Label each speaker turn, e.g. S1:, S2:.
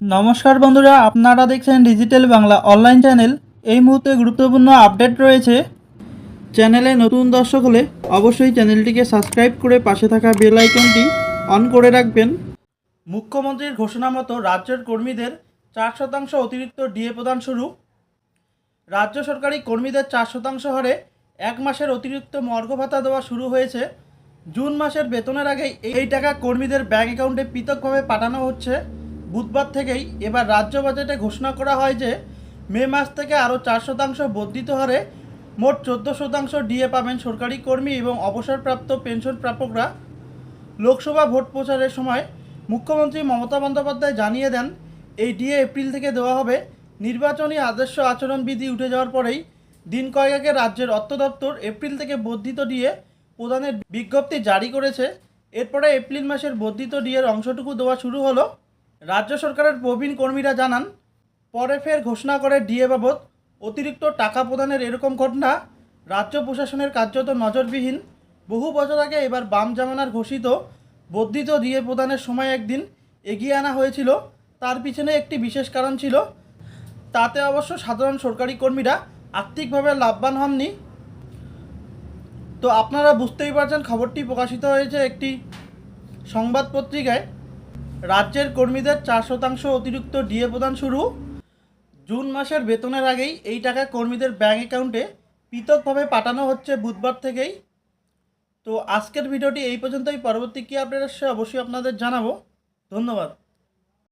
S1: নমস্কার বন্ধুরা, আপনারা দেখছেন ডিজিটাল বাংলা অনলাইন চ্যানেল এই মুহূর্তে গুরুত্বপূর্ণ আপডেট রয়েছে। চ্যানেলে নতুন দর্শক হলে অবশ্যই চ্যানেলটিকে সাবস্ক্রাইব করে পাশে থাকা বেল আইকনটি অন করে রাখবেন। মুখ্যমন্ত্রীর ঘোষণা মতো রাজ্যের কর্মীদের চার শতাংশ অতিরিক্ত ডিএ প্রদান শুরু। রাজ্য সরকারি কর্মীদের চার শতাংশ হারে এক মাসের অতিরিক্ত মর্গ ভাতা দেওয়া শুরু হয়েছে। জুন মাসের বেতনের আগেই এই টাকা কর্মীদের ব্যাঙ্ক অ্যাকাউন্টে পৃথকভাবে পাঠানো হচ্ছে। বুধবার থেকেই এবার রাজ্য বাজেটে ঘোষণা করা হয় যে মে মাস থেকে আরও চার শতাংশ বর্ধিত হারে মোট চোদ্দ শতাংশ ডিএ পাবেন সরকারি কর্মী এবং অবসরপ্রাপ্ত পেনশন প্রাপকরা। লোকসভা ভোট প্রচারের সময় মুখ্যমন্ত্রী মমতা বন্দ্যোপাধ্যায় জানিয়ে দেন, এই ডিএ এপ্রিল থেকে দেওয়া হবে। নির্বাচনী আদর্শ আচরণবিধি উঠে যাওয়ার পরেই দিন কয়েক আগে রাজ্যের অর্থ দপ্তর এপ্রিল থেকে বর্ধিত ডিএ প্রদানের বিজ্ঞপ্তি জারি করেছে। এরপরে এপ্রিল মাসের বর্ধিত ডিএর অংশটুকু দেওয়া শুরু হলো। রাজ্য সরকারের প্রবীণ কর্মীরা জানান, পরে ফের ঘোষণা করে ডিএ বাবদ অতিরিক্ত টাকা প্রদানের এরকম ঘটনা রাজ্য প্রশাসনের কার্যত নজরবিহীন। বহু বছর আগে এবার বাম জামানার ঘোষিত বর্ধিত ডিএ প্রদানের সময় একদিন এগিয়ে আনা হয়েছিল। তার পিছনে একটি বিশেষ কারণ ছিল, তাতে অবশ্য সাধারণ সরকারি কর্মীরা আর্থিকভাবে লাভবান হননি। তো আপনারা বুঝতেই পারছেন, খবরটি প্রকাশিত হয়েছে একটি সংবাদ পত্রিকায় রাজ্যের কর্মীদের চার শতাংশ অতিরিক্ত ডিএ প্রদান শুরু। জুন মাসের বেতনের আগেই এই টাকা কর্মীদের ব্যাঙ্ক অ্যাকাউন্টে পৃথকভাবে পাঠানো হচ্ছে বুধবার থেকেই। তো আজকের ভিডিওটি এই পর্যন্তই। পরবর্তী কী আপডেট আসছে অবশ্যই আপনাদের জানাব। ধন্যবাদ।